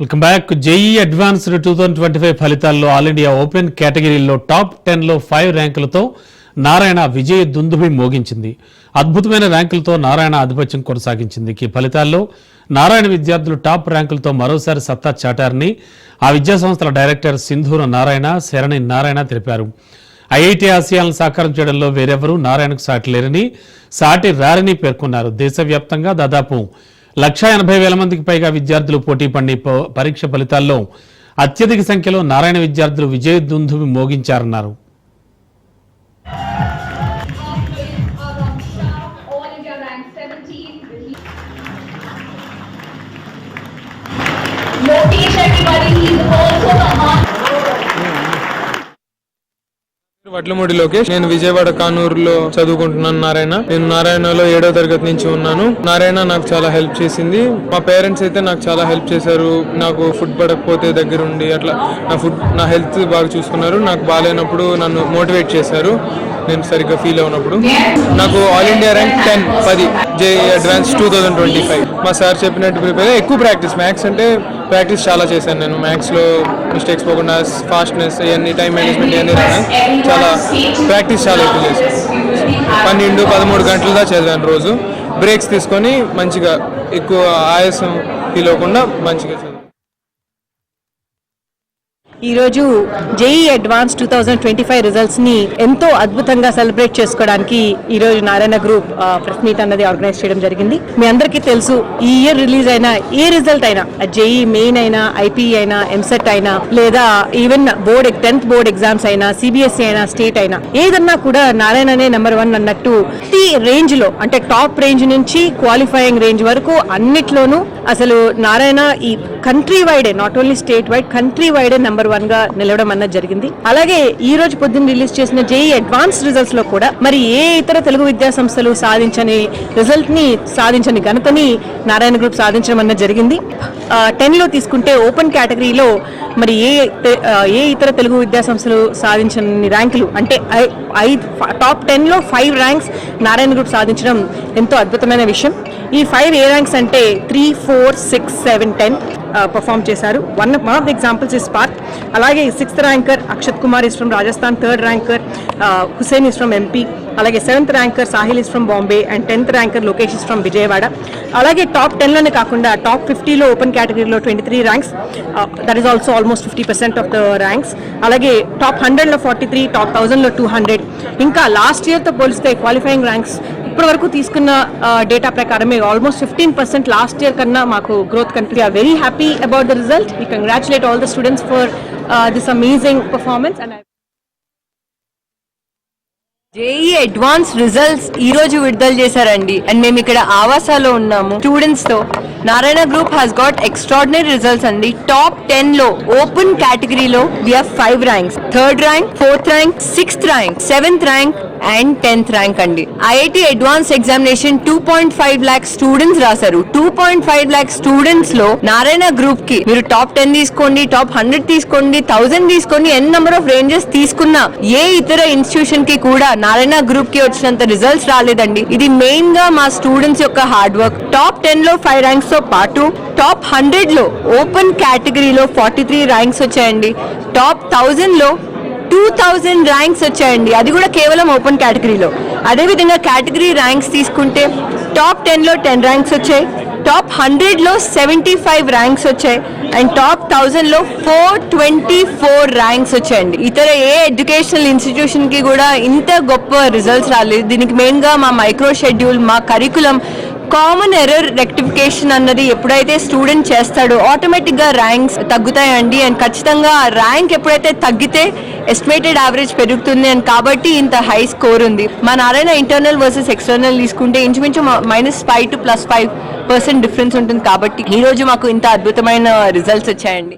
Welcome back JEE advanced two thousand twenty five ఫలితాల్లో all India open కేటగిరీలో top టెన్లో five ర్యాంకులతో నారాయణ విజయ దుందుభి మోగించింది. అద్భుతమైన ర్యాంకులతో నారాయణ ఆధిపత్యం కొనసాగించింది. ఈ ఫలితాల్లో నారాయణ విద్యార్థులు టాప్ ర్యాంకులతో మరోసారి సత్తా చాటారని ఆ విద్యా సంస్థల డైరెక్టర్ సింధూర నారాయణ శరణి నారాయణ తెలిపారు. ఐఐటి ఆసియాలను సాకారం చేయడంలో వేరెవరూ నారాయణకు సాటి లేరని సాటి రారని పేర్కొన్నారు. దేశవ్యాప్తంగా దాదాపు లక్షా ఎనభై వేల మందికి పైగా విద్యార్థులు పోటీ పడి పరీక్ష ఫలితాల్లో అత్యధిక సంఖ్యలో నారాయణ విద్యార్థులు విజయ దుందువి మోగించారన్నారు. Lokesh, everybody, he's also Vadlamudi Lokesh. నేను విజయవాడ కానూరులో చదువుకుంటున్నాను నారాయణ. నేను నారాయణలో ఏడో తరగతి నుంచి ఉన్నాను. నారాయణ నాకు చాలా హెల్ప్ చేసింది. మా పేరెంట్స్ అయితే నాకు చాలా హెల్ప్ చేశారు. నాకు ఫుడ్ పడకపోతే దగ్గరుండి అట్లా నా ఫుడ్ నా హెల్త్ బాగా చూసుకున్నారు. నాకు బాగాలేనప్పుడు నన్ను మోటివేట్ చేశారు. నేను సరిగ్గా ఫీల్ అవునప్పుడు నాకు ఆల్ ఇండియా ర్యాంక్ టెన్ పది JEE advance two thousand twenty five. మా సార్ చెప్పినట్టు ప్రిపేర్ ఎక్కువ ప్రాక్టీస్. మ్యాథ్స్ అంటే ప్రాక్టీస్ చాలా చేశాను నేను. మ్యాథ్స్లో మిస్టేక్స్ పోకుండా ఫాస్ట్నెస్ ఇవన్నీ టైం మేనేజ్మెంట్ ఇవన్నీ రాను. చాలా ప్రాక్టీస్ చాలా ఎక్కువ చేశాను. పన్నెండు పదమూడు గంటలు దా చదివాను రోజు. బ్రేక్స్ తీసుకొని మంచిగా ఎక్కువ ఆయాసం ఫీల్ అవ్వకుండా మంచిగా చదివాను. ఈరోజు JEE advance two thousand twenty five రిజల్ట్స్ని ఎంతో అద్భుతంగా సెలబ్రేట్ చేసుకోవడానికి ఈ రోజు నారాయణ గ్రూప్ ప్రెస్ మీట్ అన్నది ఆర్గనైజ్ చేయడం జరిగింది. మీ అందరికీ తెలుసు ఈ ఇయర్ రిలీజ్ అయిన ఏ రిజల్ట్ అయినా జేఈ మెయిన్ అయినా ఐపీ అయినా ఎంసెట్ అయినా లేదా even board tenth board exams అయినా సిబిఎస్ఈ అయినా స్టేట్ అయినా ఏదన్నా కూడా నారాయణనే నెంబర్ వన్ అన్నట్టు ప్రతి రేంజ్లో అంటే టాప్ రేంజ్ నుంచి క్వాలిఫైయింగ్ రేంజ్ వరకు అన్నిట్లోనూ అసలు నారాయణ ఈ country వైడే not only state wide country వైడే number వన్గా నిలవడం అన్నది జరిగింది. అలాగే ఈ రోజు పొద్దున్న రిలీజ్ చేసిన జేఈ అడ్వాన్స్ రిజల్ట్స్లో కూడా మరి ఏ ఇతర తెలుగు విద్యా సంస్థలు సాధించని రిజల్ట్ని సాధించని ఘనతని నారాయణ గ్రూప్ సాధించడం అన్నది జరిగింది. టెన్లో తీసుకుంటే ఓపెన్ కేటగిరీలో మరి ఏ ఏ ఇతర తెలుగు విద్యా సంస్థలు సాధించని ర్యాంకులు అంటే ఐ- ఐదు టాప్ టెన్లో ఫైవ్ ర్యాంక్స్ నారాయణ గ్రూప్ సాధించడం ఎంతో అద్భుతమైన విషయం. ఈ ఫైవ్ ఏ ర్యాంక్స్ అంటే three four six seven ten. Perform చేశారు. One one of the examples is park అలాగే sixth ranker Akshat Kumar is from Rajasthan third ranker Hussain is from MP అలాగే seventh ranker Sahil is from Bombay and tenth ranker Lokesh is from Vijayawada అలాగే top టెన్లోనే కాకుండా top ఫిఫ్టీలో open కేటగిరీలో twenty three ranks that is also almost fifty percent of the ranks అలాగే top హండ్రెడ్లో forty three top థౌజండ్లో two hundred ఇంకా last ఇయర్తో పోలిస్తే క్వాలిఫైయింగ్ ర్యాంక్స్ ఇప్పటి వరకు తీసుకున్న డేటా ప్రకారమే almost fifteen percent last year కన్నా మాకు గ్రోత్ కనిపి are very happy about the result we congratulate all the students for this amazing performance and JEE advance results ఈ రోజు విడుదల చేశారండి. అండ్ మేము ఇక్కడ ఆవాసాలో ఉన్నాము. స్టూడెంట్స్తో Narayana group has got extraordinary results అండి. టాప్ టెన్లో ఓపెన్ కేటగిరీలో వి five ranks third rank fourth rank sixth rank seventh rank and tenth rank అండి. IIT advance examination two point five lakh students రాశారు. టూ పాయింట్ ఫైవ్ ల్యాక్ స్టూడెంట్స్లో నారాయణ గ్రూప్కి మీరు top ten తీసుకోండి top hundred తీసుకోండి థౌసండ్ తీసుకోండి ఎన్ నెంబర్ ఆఫ్ రేంజెస్ తీసుకున్నా ఏ ఇతర ఇన్స్టిట్యూషన్కి కూడా నారాయణ గ్రూప్కి వచ్చినంత రిజల్ట్స్ రాలేదండి. ఇది మెయిన్గా మా స్టూడెంట్స్ యొక్క హార్డ్ వర్క్ టాప్ టెన్లో ఫైవ్ ర్యాంక్స్తో పాటు టాప్ హండ్రెడ్లో ఓపెన్ కేటగిరీలో ఫార్టీ త్రీ ర్యాంక్స్ వచ్చాయండి. టాప్ థౌజండ్లో టూ థౌజండ్ ర్యాంక్స్ వచ్చాయండి. అది కూడా కేవలం ఓపెన్ కేటగిరీలో అదేవిధంగా కేటగిరీ ర్యాంక్స్ తీసుకుంటే టాప్ టెన్లో టెన్ ర్యాంక్స్ వచ్చాయి. టాప్ హండ్రెడ్లో సెవెంటీ ఫైవ్ ర్యాంక్స్ వచ్చాయి. అండ్ టాప్ థౌజండ్లో ఫోర్ ట్వంటీ ఫోర్ ర్యాంక్స్ వచ్చాయండి. ఇతర ఏ ఎడ్యుకేషనల్ ఇన్స్టిట్యూషన్కి కూడా ఇంత గొప్ప రిజల్ట్స్ రాలేదు. దీనికి మెయిన్గా మా మైక్రో షెడ్యూల్ మా కరికులం కామన్ ఎర్రర్ రెక్టిఫికేషన్ అన్నది ఎప్పుడైతే స్టూడెంట్ చేస్తాడో ఆటోమేటిక్గా ర్యాంక్స్ తగ్గుతాయండి. అండ్ ఖచ్చితంగా ర్యాంక్ ఎప్పుడైతే తగ్గితే ఎస్టిమేటెడ్ యావరేజ్ పెరుగుతుంది. అండ్ కాబట్టి ఇంత హై స్కోర్ ఉంది. మా నారాయణ ఇంటర్నల్ వర్సెస్ ఎక్స్టర్నల్ తీసుకుంటే ఇంచుమించు minus five to plus five percent difference ఉంటుంది కాబట్టి ఈ రోజు మాకు ఇంత అద్భుతమైన రిజల్ట్స్ వచ్చాయండి.